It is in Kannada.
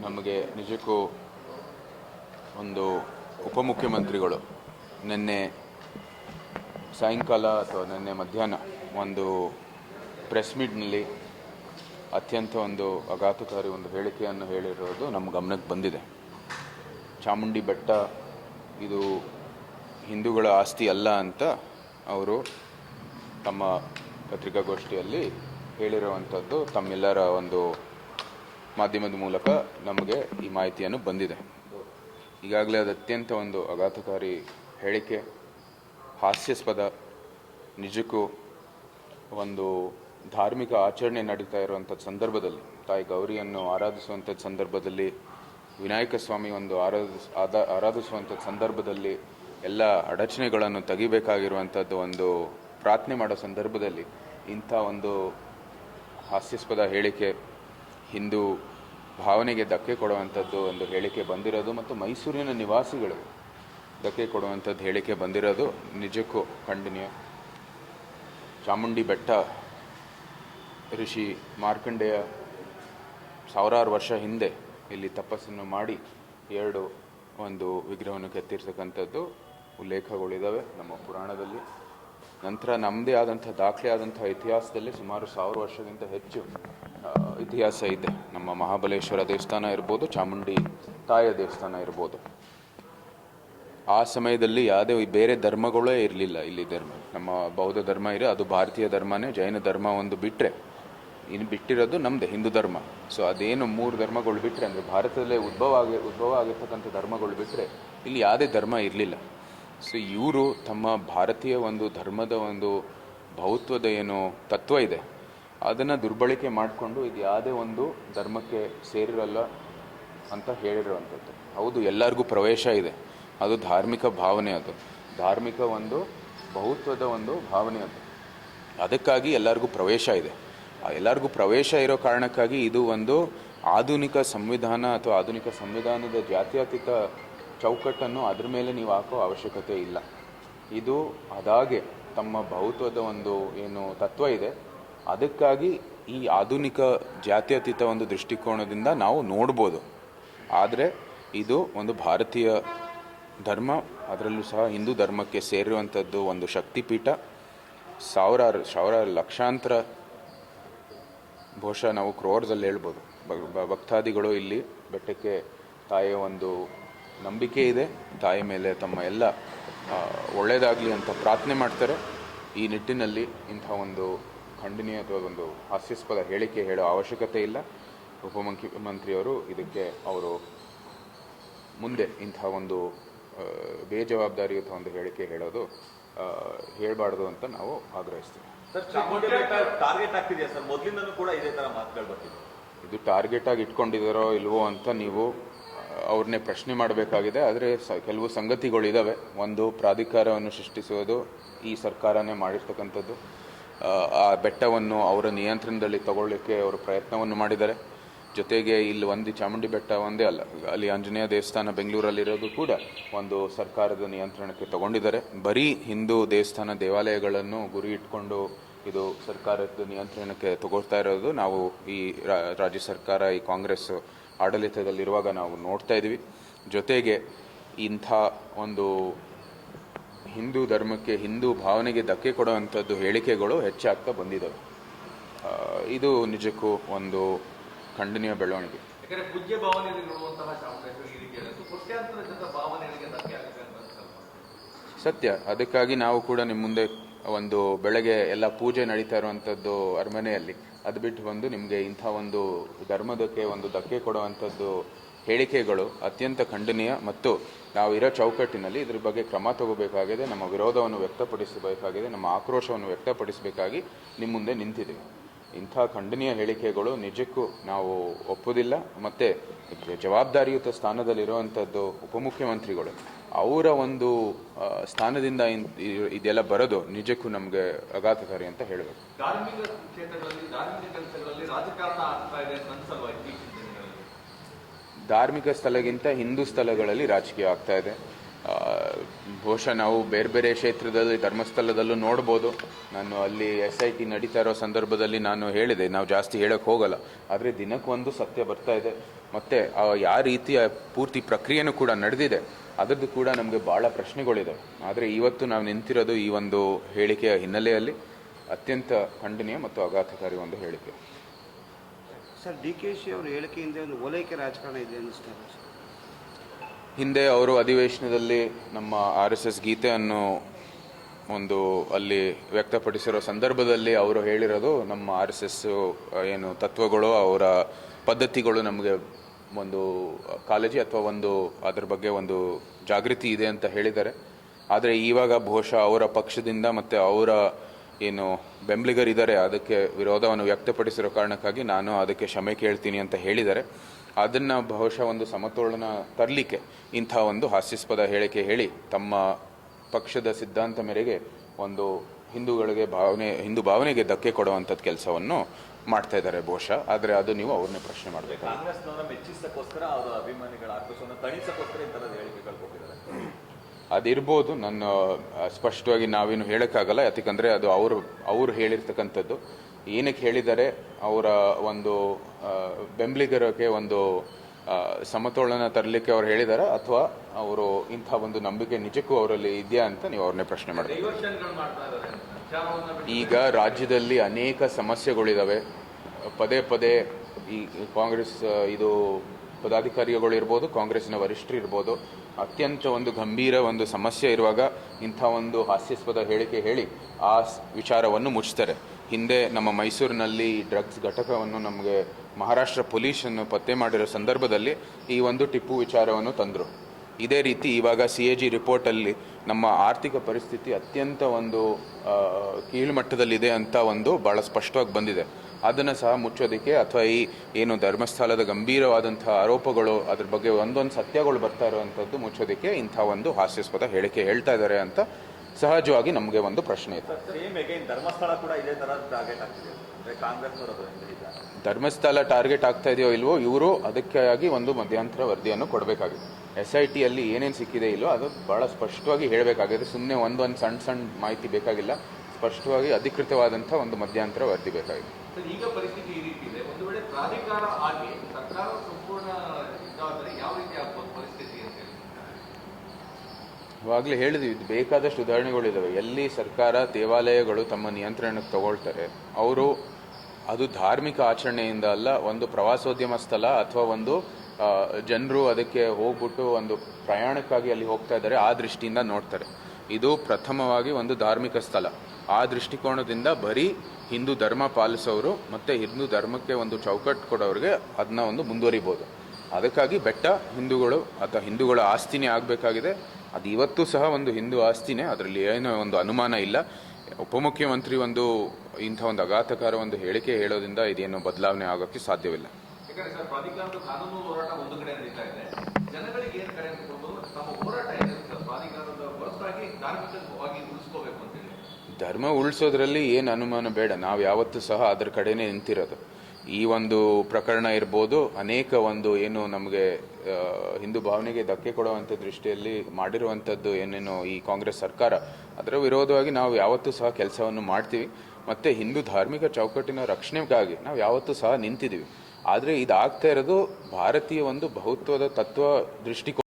ನಮಗೆ ನಿಜಕ್ಕೂ ಒಂದು ಉಪಮುಖ್ಯಮಂತ್ರಿಗಳು ನಿನ್ನೆ ಸಾಯಂಕಾಲ ಅಥವಾ ನಿನ್ನೆ ಮಧ್ಯಾಹ್ನ ಒಂದು ಪ್ರೆಸ್ ಮೀಟ್ನಲ್ಲಿ ಅತ್ಯಂತ ಒಂದು ಆಘಾತಕಾರಿ ಒಂದು ಹೇಳಿಕೆಯನ್ನು ಹೇಳಿರೋದು ನಮ್ಮ ಗಮನಕ್ಕೆ ಬಂದಿದೆ. ಚಾಮುಂಡಿ ಬೆಟ್ಟ ಇದು ಹಿಂದೂಗಳ ಆಸ್ತಿ ಅಲ್ಲ ಅಂತ ಅವರು ತಮ್ಮ ಪತ್ರಿಕಾಗೋಷ್ಠಿಯಲ್ಲಿ ಹೇಳಿರುವಂಥದ್ದು. ತಮ್ಮೆಲ್ಲರ ಒಂದು ಮಾಧ್ಯಮದ ಮೂಲಕ ನಮಗೆ ಈ ಮಾಹಿತಿಯನ್ನು ಬಂದಿದೆ. ಈಗಾಗಲೇ ಅದು ಅತ್ಯಂತ ಒಂದು ಆಘಾತಕಾರಿ ಹೇಳಿಕೆ, ಹಾಸ್ಯಾಸ್ಪದ, ನಿಜಕ್ಕೂ ಒಂದು ಧಾರ್ಮಿಕ ಆಚರಣೆ ನಡೀತಾ ಇರುವಂಥ ಸಂದರ್ಭದಲ್ಲಿ, ತಾಯಿ ಗೌರಿಯನ್ನು ಆರಾಧಿಸುವಂಥ ಸಂದರ್ಭದಲ್ಲಿ, ವಿನಾಯಕ ಸ್ವಾಮಿ ಒಂದು ಆರಾಧಿಸ್ ಆರಾಧಿಸುವಂಥ ಸಂದರ್ಭದಲ್ಲಿ ಎಲ್ಲ ಅಡಚಣೆಗಳನ್ನು ತೆಗಿಬೇಕಾಗಿರುವಂಥದ್ದು ಒಂದು ಪ್ರಾರ್ಥನೆ ಮಾಡೋ ಸಂದರ್ಭದಲ್ಲಿ ಇಂಥ ಒಂದು ಹಾಸ್ಯಾಸ್ಪದ ಹೇಳಿಕೆ ಹಿಂದೂ ಭಾವನೆಗೆ ಧಕ್ಕೆ ಕೊಡುವಂಥದ್ದು ಒಂದು ಹೇಳಿಕೆ ಬಂದಿರೋದು ಮತ್ತು ಮೈಸೂರಿನ ನಿವಾಸಿಗಳು ಧಕ್ಕೆ ಕೊಡುವಂಥದ್ದು ಹೇಳಿಕೆ ಬಂದಿರೋದು ನಿಜಕ್ಕೂ ಖಂಡನೀಯ. ಚಾಮುಂಡಿ ಬೆಟ್ಟ ಋಷಿ ಮಾರ್ಕಂಡೇಯ ಸಾವಿರಾರು ವರ್ಷ ಹಿಂದೆ ಇಲ್ಲಿ ತಪಸ್ಸನ್ನು ಮಾಡಿ ಎರಡು ಒಂದು ವಿಗ್ರಹವನ್ನು ಕೆತ್ತಿರ್ತಕ್ಕಂಥದ್ದು ಉಲ್ಲೇಖಗಳಿದ್ದಾವೆ ನಮ್ಮ ಪುರಾಣದಲ್ಲಿ. ನಂತರ ನಮ್ಮದೇ ಆದಂಥ, ದಾಖಲೆ ಆದಂಥ ಇತಿಹಾಸದಲ್ಲಿ ಸುಮಾರು ಸಾವಿರ ವರ್ಷಕ್ಕಿಂತ ಹೆಚ್ಚು ಇತಿಹಾಸ ಇದೆ. ನಮ್ಮ ಮಹಾಬಲೇಶ್ವರ ದೇವಸ್ಥಾನ ಇರ್ಬೋದು, ಚಾಮುಂಡಿ ತಾಯ ದೇವಸ್ಥಾನ ಇರ್ಬೋದು. ಆ ಸಮಯದಲ್ಲಿ ಯಾವುದೇ ಬೇರೆ ಧರ್ಮಗಳೇ ಇರಲಿಲ್ಲ ಇಲ್ಲಿ ಧರ್ಮ. ನಮ್ಮ ಬೌದ್ಧ ಧರ್ಮ ಇರೋ ಅದು ಭಾರತೀಯ ಧರ್ಮನೇ. ಜೈನ ಧರ್ಮ ಒಂದು ಬಿಟ್ಟರೆ ಇನ್ನು ಬಿಟ್ಟಿರೋದು ನಮ್ಮದೇ ಹಿಂದೂ ಧರ್ಮ. ಸೊ ಅದೇನು ಮೂರು ಧರ್ಮಗಳು ಬಿಟ್ಟರೆ ಅಂದರೆ ಭಾರತದಲ್ಲೇ ಉದ್ಭವ ಆಗಿ, ಉದ್ಭವ ಆಗಿರ್ತಕ್ಕಂಥ ಧರ್ಮಗಳು ಬಿಟ್ಟರೆ ಇಲ್ಲಿ ಯಾವುದೇ ಧರ್ಮ ಇರಲಿಲ್ಲ. ಸೊ ಇವರು ತಮ್ಮ ಭಾರತೀಯ ಒಂದು ಧರ್ಮದ ಒಂದು ಭೌತ್ವದ ಏನು ತತ್ವ ಇದೆ. ಅದನ್ನು ದುರ್ಬಳಕೆ ಮಾಡಿಕೊಂಡು ಇದು ಯಾವುದೇ ಒಂದು ಧರ್ಮಕ್ಕೆ ಸೇರಿರಲ್ಲ ಅಂತ ಹೇಳಿರುವಂಥದ್ದು. ಹೌದು, ಎಲ್ಲರಿಗೂ ಪ್ರವೇಶ ಇದೆ. ಅದು ಧಾರ್ಮಿಕ ಭಾವನೆ ಅದು. ಧಾರ್ಮಿಕ ಒಂದು, ಬಹುತ್ವದ ಒಂದು ಭಾವನೆ ಅದು. ಅದಕ್ಕಾಗಿ ಎಲ್ಲರಿಗೂ ಪ್ರವೇಶ ಇದೆ. ಎಲ್ಲರಿಗೂ ಪ್ರವೇಶ ಇರೋ ಕಾರಣಕ್ಕಾಗಿ ಇದು ಒಂದು ಆಧುನಿಕ ಸಂವಿಧಾನ ಅಥವಾ ಆಧುನಿಕ ಸಂವಿಧಾನದ ಜಾತ್ಯತೀತ ಚೌಕಟ್ಟನ್ನು ಅದ್ರ ಮೇಲೆ ನೀವು ಹಾಕೋ ಅವಶ್ಯಕತೆ ಇಲ್ಲ. ಇದು ಅದಾಗೆ ತಮ್ಮ ಬಹುತ್ವದ ಒಂದು ಏನು ತತ್ವ ಇದೆ. ಅದಕ್ಕಾಗಿ ಈ ಆಧುನಿಕ ಜಾತ್ಯತೀತ ಒಂದು ದೃಷ್ಟಿಕೋನದಿಂದ ನಾವು ನೋಡ್ಬೋದು. ಆದರೆ ಇದು ಒಂದು ಭಾರತೀಯ ಧರ್ಮ, ಅದರಲ್ಲೂ ಸಹ ಹಿಂದೂ ಧರ್ಮಕ್ಕೆ ಸೇರಿರುವಂಥದ್ದು ಒಂದು ಶಕ್ತಿಪೀಠ. ಸಾವಿರಾರು ಸಾವಿರಾರು ಲಕ್ಷಾಂತರ ಬಹುಶಃ ನಾವು ಕ್ರೋರ್ಸಲ್ಲಿ ಹೇಳ್ಬೋದು. ಭಕ್ತಾದಿಗಳು ಇಲ್ಲಿ ಬೆಟ್ಟಕ್ಕೆ ತಾಯಿಯ ಒಂದು ನಂಬಿಕೆ ಇದೆ. ತಾಯಿ ಮೇಲೆ ತಮ್ಮ ಎಲ್ಲ ಒಳ್ಳೆಯದಾಗಲಿ ಅಂತ ಪ್ರಾರ್ಥನೆ ಮಾಡ್ತಾರೆ. ಈ ನಿಟ್ಟಿನಲ್ಲಿ ಇಂಥ ಒಂದು ಖಂಡನೀಯ ಅಥವಾ ಒಂದು ಹಾಸ್ಯಾಸ್ಪದ ಹೇಳಿಕೆ ಹೇಳೋ ಅವಶ್ಯಕತೆ ಇಲ್ಲ. ಉಪಮುಖ್ಯಮಂತ್ರಿಯವರು ಇದಕ್ಕೆ ಅವರು ಮುಂದೆ ಇಂಥ ಒಂದು ಬೇಜವಾಬ್ದಾರಿಯುತ ಒಂದು ಹೇಳಿಕೆ ಹೇಳೋದು ಹೇಳಬಾರ್ದು ಅಂತ ನಾವು ಆಗ್ರಹಿಸ್ತೀವಿ. ಇದೇ ಟಾರ್ಗೆಟ್ ಆಗಿ ಇಟ್ಕೊಂಡಿದ್ದಾರೋ ಇಲ್ವೋ ಅಂತ ನೀವು ಅವ್ರನ್ನೇ ಪ್ರಶ್ನೆ ಮಾಡಬೇಕಾಗಿದೆ. ಆದರೆ ಕೆಲವು ಕೆಲವು ಸಂಗತಿಗಳಿದ್ದಾವೆ ಒಂದು ಪ್ರಾಧಿಕಾರವನ್ನು ಸೃಷ್ಟಿಸುವುದು ಈ ಸರ್ಕಾರನೇ ಮಾಡಿರ್ತಕ್ಕಂಥದ್ದು. ಆ, ಬೆಟ್ಟವನ್ನು ಅವರ ನಿಯಂತ್ರಣದಲ್ಲಿ ತಗೊಳ್ಳಿಕ್ಕೆ ಅವರು ಪ್ರಯತ್ನವನ್ನು ಮಾಡಿದ್ದಾರೆ. ಜೊತೆಗೆ ಇಲ್ಲಿ ಒಂದು ಚಾಮುಂಡಿ ಬೆಟ್ಟ ಒಂದೇ ಅಲ್ಲ ಅಲ್ಲಿ ಆಂಜನೇಯ ದೇವಸ್ಥಾನ ಬೆಂಗಳೂರಲ್ಲಿರೋದು ಕೂಡ ಒಂದು ಸರ್ಕಾರದ ನಿಯಂತ್ರಣಕ್ಕೆ ತಗೊಂಡಿದ್ದಾರೆ. ಬರೀ ಹಿಂದೂ ದೇವಸ್ಥಾನ ದೇವಾಲಯಗಳನ್ನು ಗುರಿ ಇಟ್ಕೊಂಡು ಇದು ಸರ್ಕಾರದ ನಿಯಂತ್ರಣಕ್ಕೆ ತಗೊಳ್ತಾ ಇರೋದು ನಾವು ಈ ರಾಜ್ಯ ಸರ್ಕಾರ ಈ ಕಾಂಗ್ರೆಸ್ ಆಡಳಿತದಲ್ಲಿರುವಾಗ ನಾವು ನೋಡ್ತಾ ಇದ್ದೀವಿ. ಜೊತೆಗೆ ಇಂಥ ಒಂದು ಹಿಂದೂ ಧರ್ಮಕ್ಕೆ ಹಿಂದೂ ಭಾವನೆಗೆ ಧಕ್ಕೆ ಕೊಡುವಂಥದ್ದು ಹೇಳಿಕೆಗಳು ಹೆಚ್ಚಾಗ್ತಾ ಬಂದಿದ್ದಾವೆ. ಇದು ನಿಜಕ್ಕೂ ಒಂದು ಖಂಡನೀಯ ಬೆಳವಣಿಗೆ. ಪೂಜ್ಯ. ಸತ್ಯ. ಅದಕ್ಕಾಗಿ ನಾವು ಕೂಡ ನಿಮ್ಮ ಮುಂದೆ ಒಂದು ಬೆಳಗ್ಗೆ ಎಲ್ಲ ಪೂಜೆ ನಡೀತಾ ಇರುವಂಥದ್ದು ಅರಮನೆಯಲ್ಲಿ. ಅದು ಬಿಟ್ಟು ಬಂದು ನಿಮಗೆ ಇಂಥ ಒಂದು ಧರ್ಮದಕ್ಕೆ ಒಂದು ಧಕ್ಕೆ ಕೊಡುವಂಥದ್ದು ಹೇಳಿಕೆಗಳು ಅತ್ಯಂತ ಖಂಡನೀಯ ಮತ್ತು ನಾವು ಇರೋ ಚೌಕಟ್ಟಿನಲ್ಲಿ ಇದ್ರ ಬಗ್ಗೆ ಕ್ರಮ ತಗೋಬೇಕಾಗಿದೆ, ನಮ್ಮ ವಿರೋಧವನ್ನು ವ್ಯಕ್ತಪಡಿಸಬೇಕಾಗಿದೆ, ನಮ್ಮ ಆಕ್ರೋಶವನ್ನು ವ್ಯಕ್ತಪಡಿಸಬೇಕಾಗಿ ನಿಮ್ಮ ಮುಂದೆ ನಿಂತಿದ್ದೀವಿ ಇಂಥ ಖಂಡನೀಯ ಹೇಳಿಕೆಗಳು ನಿಜಕ್ಕೂ ನಾವು ಒಪ್ಪುವುದಿಲ್ಲ ಮತ್ತು ಜವಾಬ್ದಾರಿಯುತ ಸ್ಥಾನದಲ್ಲಿರುವಂಥದ್ದು ಉಪಮುಖ್ಯಮಂತ್ರಿಗಳು. ಅವರ ಒಂದು ಸ್ಥಾನದಿಂದ ಇದೆಲ್ಲ ಬರೋದು ನಿಜಕ್ಕೂ ನಮಗೆ ಆಘಾತಕಾರಿ ಅಂತ ಹೇಳಬೇಕು. ಧಾರ್ಮಿಕ ಸ್ಥಳಗಿಂತ ಹಿಂದೂ ಸ್ಥಳಗಳಲ್ಲಿ ರಾಜಕೀಯ ಆಗ್ತಾ ಇದೆ. ಬಹುಶಃ ನಾವು ಬೇರೆ ಬೇರೆ ಕ್ಷೇತ್ರದಲ್ಲಿ, ಧರ್ಮಸ್ಥಳದಲ್ಲೂ ನೋಡ್ಬೋದು. ನಾನು ಅಲ್ಲಿ ಎಸ್ ಐ ಟಿ ನಡೀತಾ ಇರೋ ಸಂದರ್ಭದಲ್ಲಿ ನಾನು ಹೇಳಿದೆ, ನಾವು ಜಾಸ್ತಿ ಹೇಳಕ್ಕೆ ಹೋಗಲ್ಲ. ಆದರೆ ದಿನಕ್ಕೊಂದು ಸತ್ಯ ಬರ್ತಾ ಇದೆ. ಮತ್ತು ಯಾವ ರೀತಿಯ ಪೂರ್ತಿ ಪ್ರಕ್ರಿಯೆನೂ ಕೂಡ ನಡೆದಿದೆ. ಅದರದ್ದು ಕೂಡ ನಮಗೆ ಭಾಳ ಪ್ರಶ್ನೆಗಳಿದೆ. ಆದರೆ ಇವತ್ತು ನಾವು ನಿಂತಿರೋದು ಈ ಒಂದು ಹೇಳಿಕೆಯ ಹಿನ್ನೆಲೆಯಲ್ಲಿ ಅತ್ಯಂತ ಖಂಡನೀಯ ಮತ್ತು ಆಘಾತಕಾರಿ ಒಂದು ಹೇಳಿಕೆ. ಸರ್, ಡಿ ಕೆ ಶಿ ಅವರ ಹೇಳಿಕೆಯಿಂದ ಒಂದು ಓಲೈಕೆ ರಾಜಕಾರಣ ಇದೆ ಅನ್ನಿಸ್ತಾರೆ ಹಿಂದೆ ಅವರು ಅಧಿವೇಶನದಲ್ಲಿ ನಮ್ಮ ಆರ್ ಎಸ್ ಎಸ್ ಗೀತೆಯನ್ನು ಒಂದು ಅಲ್ಲಿ ವ್ಯಕ್ತಪಡಿಸಿರೋ ಸಂದರ್ಭದಲ್ಲಿ ಅವರು ಹೇಳಿರೋದು ನಮ್ಮ ಆರ್ ಎಸ್ ಎಸ್ ಏನು ತತ್ವಗಳು, ಅವರ ಪದ್ಧತಿಗಳು ನಮಗೆ ಒಂದು ಕಾಳಜಿ ಅಥವಾ ಒಂದು ಅದರ ಬಗ್ಗೆ ಒಂದು ಜಾಗೃತಿ ಇದೆ ಅಂತ ಹೇಳಿದ್ದಾರೆ. ಆದರೆ ಇವಾಗ ಬಹುಶಃ ಅವರ ಪಕ್ಷದಿಂದ ಮತ್ತು ಅವರ ಏನು ಬೆಂಬಲಿಗರಿದ್ದಾರೆ ಅದಕ್ಕೆ ವಿರೋಧವನ್ನು ವ್ಯಕ್ತಪಡಿಸಿರೋ ಕಾರಣಕ್ಕಾಗಿ ನಾನು ಅದಕ್ಕೆ ಕ್ಷಮೆ ಕೇಳ್ತೀನಿ ಅಂತ ಹೇಳಿದ್ದಾರೆ. ಅದನ್ನು ಬಹುಶಃ ಒಂದು ಸಮತೋಲನ ತರಲಿಕ್ಕೆ ಇಂಥ ಒಂದು ಹಾಸ್ಯಾಸ್ಪದ ಹೇಳಿಕೆ ಹೇಳಿ ತಮ್ಮ ಪಕ್ಷದ ಸಿದ್ಧಾಂತ ಮೇರೆಗೆ ಒಂದು ಹಿಂದೂಗಳಿಗೆ ಭಾವನೆ, ಹಿಂದೂ ಭಾವನೆಗೆ ಧಕ್ಕೆ ಕೊಡುವಂಥದ್ದು ಕೆಲಸವನ್ನು ಮಾಡ್ತಾ ಇದ್ದಾರೆ ಬಹುಶಃ. ಆದರೆ ಅದು ನೀವು ಅವ್ರನ್ನೇ ಪ್ರಶ್ನೆ ಮಾಡಬೇಕು ಅದಿರ್ಬೋದು ನನ್ನ ಸ್ಪಷ್ಟವಾಗಿ ನಾವೇನು ಹೇಳೋಕ್ಕಾಗಲ್ಲ, ಯಾಕಂದರೆ ಅದು ಅವರು ಅವರು ಹೇಳಿರ್ತಕ್ಕಂಥದ್ದು. ಏನಕ್ಕೆ ಹೇಳಿದ್ದಾರೆ ಅವರ ಒಂದು ಬೆಂಬಲಿಗರಕ್ಕೆ ಒಂದು ಸಮತೋಲನ ತರಲಿಕ್ಕೆ ಅವ್ರು ಹೇಳಿದಾರಾ, ಅಥವಾ ಅವರು ಇಂಥ ಒಂದು ನಂಬಿಕೆ ನಿಜಕ್ಕೂ ಅವರಲ್ಲಿ ಇದೆಯಾ ಅಂತ ನೀವು ಅವ್ರನ್ನೇ ಪ್ರಶ್ನೆ ಬಿಟ್ಟು ಈಗ ರಾಜ್ಯದಲ್ಲಿ ಅನೇಕ ಸಮಸ್ಯೆಗಳಿದ್ದಾವೆ ಪದೇ ಪದೇ ಈ ಕಾಂಗ್ರೆಸ್ ಇದು ಪದಾಧಿಕಾರಿಗಳು ಇರ್ಬೋದು ಕಾಂಗ್ರೆಸ್ನ ವರಿಷ್ಠರು ಇರ್ಬೋದು ಅತ್ಯಂತ ಒಂದು ಗಂಭೀರ ಒಂದು ಸಮಸ್ಯೆ ಇರುವಾಗ ಇಂಥ ಒಂದು ಹಾಸ್ಯಾಸ್ಪದ ಹೇಳಿಕೆ ಹೇಳಿ ಆ ವಿಚಾರವನ್ನು ಮುಚ್ಚುತ್ತಾರೆ. ಹಿಂದೆ ನಮ್ಮ ಮೈಸೂರಿನಲ್ಲಿ ಡ್ರಗ್ಸ್ ಘಟಕವನ್ನು ನಮಗೆ ಮಹಾರಾಷ್ಟ್ರ ಪೊಲೀಸನ್ನು ಪತ್ತೆ ಮಾಡಿರೋ ಸಂದರ್ಭದಲ್ಲಿ ಈ ಒಂದು ಟಿಪ್ಪು ವಿಚಾರವನ್ನು ತಂದರು. ಇದೇ ರೀತಿ ಇವಾಗ ಸಿ ಎ ಜಿ ರಿಪೋರ್ಟಲ್ಲಿ ನಮ್ಮ ಆರ್ಥಿಕ ಪರಿಸ್ಥಿತಿ ಅತ್ಯಂತ ಒಂದು ಕೀಳ್ಮಟ್ಟದಲ್ಲಿದೆ ಅಂತ ಒಂದು ಭಾಳ ಸ್ಪಷ್ಟವಾಗಿ ಬಂದಿದೆ. ಅದನ್ನು ಸಹ ಮುಚ್ಚೋದಕ್ಕೆ ಅಥವಾ ಈ ಏನು ಧರ್ಮಸ್ಥಳದ ಗಂಭೀರವಾದಂಥ ಆರೋಪಗಳು ಅದ್ರ ಬಗ್ಗೆ ಒಂದೊಂದು ಸತ್ಯಗಳು ಬರ್ತಾ ಇರುವಂಥದ್ದು ಮುಚ್ಚೋದಕ್ಕೆ ಇಂಥ ಒಂದು ಹಾಸ್ಯಾಸ್ಪದ ಹೇಳಿಕೆ ಹೇಳ್ತಾ ಇದ್ದಾರೆ ಅಂತ ಸಹಜವಾಗಿ ನಮಗೆ ಒಂದು ಪ್ರಶ್ನೆ ಇದೆ. ಧರ್ಮಸ್ಥಳ ಕೂಡ ಇದೇ ತರ ಟಾರ್ಗೆಟ್ ಆಗ್ತಾ ಇದೆಯೋ ಇಲ್ವೋ ಇವರು ಅದಕ್ಕಾಗಿ ಒಂದು ಮಧ್ಯಂತರ ವರದಿಯನ್ನು ಕೊಡಬೇಕಾಗಿದೆ. ಎಸ್ ಐ ಟಿಯಲ್ಲಿ ಏನೇನು ಸಿಕ್ಕಿದೆ ಇಲ್ವೋ ಅದು ಭಾಳ ಸ್ಪಷ್ಟವಾಗಿ ಹೇಳಬೇಕಾಗಿದೆ. ಸುಮ್ಮನೆ ಒಂದೊಂದು ಸಣ್ಣ ಸಣ್ಣ ಮಾಹಿತಿ ಬೇಕಾಗಿಲ್ಲ. ಸ್ಪಷ್ಟವಾಗಿ ಅಧಿಕೃತವಾದಂಥ ಒಂದು ಮಧ್ಯಂತರ ವರದಿ ಬೇಕಾಗಿದೆ. ಈಗ ಪರಿಸ್ಥಿತಿ ಈ ರೀತಿ ಇದೆ. ಒಂದು ವೇಳೆ ಪ್ರಾಧಿಕಾರ ಆಗಿ ಸರ್ಕಾರ ಸಂಪೂರ್ಣ ಯಾವ ರೀತಿ ಆಗ್ಬೋದು ಪರಿಸ್ಥಿತಿ ಅಂತ ಇವಾಗಲೇ ಹೇಳಿದ್ವಿ ಇದು ಬೇಕಾದಷ್ಟು ಉದಾಹರಣೆಗಳಿದ್ದಾವೆ ಎಲ್ಲಿ ಸರ್ಕಾರ ದೇವಾಲಯಗಳು ತಮ್ಮ ನಿಯಂತ್ರಣಕ್ಕೆ ತಗೊಳ್ತಾರೆ ಅವರು ಅದು ಧಾರ್ಮಿಕ ಆಚರಣೆಯಿಂದ ಅಲ್ಲ ಒಂದು ಪ್ರವಾಸೋದ್ಯಮ ಸ್ಥಳ ಅಥವಾ ಒಂದು ಜನರು ಅದಕ್ಕೆ ಹೋಗ್ಬಿಟ್ಟು ಒಂದು ಪ್ರಯಾಣಕ್ಕಾಗಿ ಅಲ್ಲಿ ಹೋಗ್ತಾ ಇದ್ದಾರೆ ಆ ದೃಷ್ಟಿಯಿಂದ ನೋಡ್ತಾರೆ. ಇದು ಪ್ರಥಮವಾಗಿ ಒಂದು ಧಾರ್ಮಿಕ ಸ್ಥಳ. ಆ ದೃಷ್ಟಿಕೋನದಿಂದ ಬರೀ ಹಿಂದೂ ಧರ್ಮ ಪಾಲಿಸೋರು ಮತ್ತು ಹಿಂದೂ ಧರ್ಮಕ್ಕೆ ಒಂದು ಚೌಕಟ್ಟು ಕೊಡೋರಿಗೆ ಅದನ್ನ ಒಂದು ಮುಂದುವರಿಬೋದು. ಅದಕ್ಕಾಗಿ ಬೆಟ್ಟ ಹಿಂದೂಗಳು ಅಥವಾ ಹಿಂದೂಗಳ ಆಸ್ತಿನೇ ಆಗಬೇಕಾಗಿದೆ. ಅದು ಇವತ್ತು ಸಹ ಒಂದು ಹಿಂದೂ ಆಸ್ತಿನೇ, ಅದರಲ್ಲಿ ಏನೋ ಒಂದು ಅನುಮಾನ ಇಲ್ಲ. ಉಪಮುಖ್ಯಮಂತ್ರಿ ಒಂದು ಇಂಥ ಒಂದು ಅಘಾತಕಾರ ಒಂದು ಹೇಳಿಕೆ ಹೇಳೋದ್ರಿಂದ ಇದೇನು ಬದಲಾವಣೆ ಆಗೋಕ್ಕೆ ಸಾಧ್ಯವಿಲ್ಲ. ಯಾಕಂದ್ರೆ ಸರ್, ಪ್ರಾಧಿಕಾರದ ಕಾನೂನು ಹೋರಾಟ ಒಂದು ಕಡೆ ನಡೀತಾ ಇದೆ. ಜನಗಳಿಗೆ ಏನ್ ಕಡೆ ಅಂತ ಕೊಡ್ಬೋದು ನಮ್ಮ ಹೋರಾಟ ಏನಿದೆ ಸರ್, ಪ್ರಾಧಿಕಾರದ ಹೊರತಾಗಿ ಧಾರ್ಮಿಕವಾಗಿ ಉಳಿಸ್ಕೋಬೇಕು ಅಂತ ಹೇಳಿ. ಧರ್ಮ ಉಳಿಸೋದ್ರಲ್ಲಿ ಏನು ಅನುಮಾನ ಬೇಡ, ನಾವು ಯಾವತ್ತೂ ಸಹ ಅದರ ಕಡೆನೇ ನಿಂತಿರೋದು. ಈ ಒಂದು ಪ್ರಕರಣ ಇರ್ಬೋದು, ಅನೇಕ ಒಂದು ಏನು ನಮಗೆ ಹಿಂದೂ ಭಾವನೆಗೆ ಧಕ್ಕೆ ಕೊಡುವಂಥ ದೃಷ್ಟಿಯಲ್ಲಿ ಮಾಡಿರುವಂಥದ್ದು ಏನೇನು ಈ ಕಾಂಗ್ರೆಸ್ ಸರ್ಕಾರ, ಅದರ ವಿರೋಧವಾಗಿ ನಾವು ಯಾವತ್ತೂ ಸಹ ಕೆಲಸವನ್ನು ಮಾಡ್ತೀವಿ. ಮತ್ತು ಹಿಂದೂ ಧಾರ್ಮಿಕ ಚೌಕಟ್ಟಿನ ರಕ್ಷಣೆಗಾಗಿ ನಾವು ಯಾವತ್ತೂ ಸಹ ನಿಂತಿದ್ದೀವಿ. ಆದರೆ ಇದಾಗ್ತಾ ಇರೋದು ಭಾರತೀಯ ಒಂದು ಬಹುತ್ವದ ತತ್ವ ದೃಷ್ಟಿಕೋನ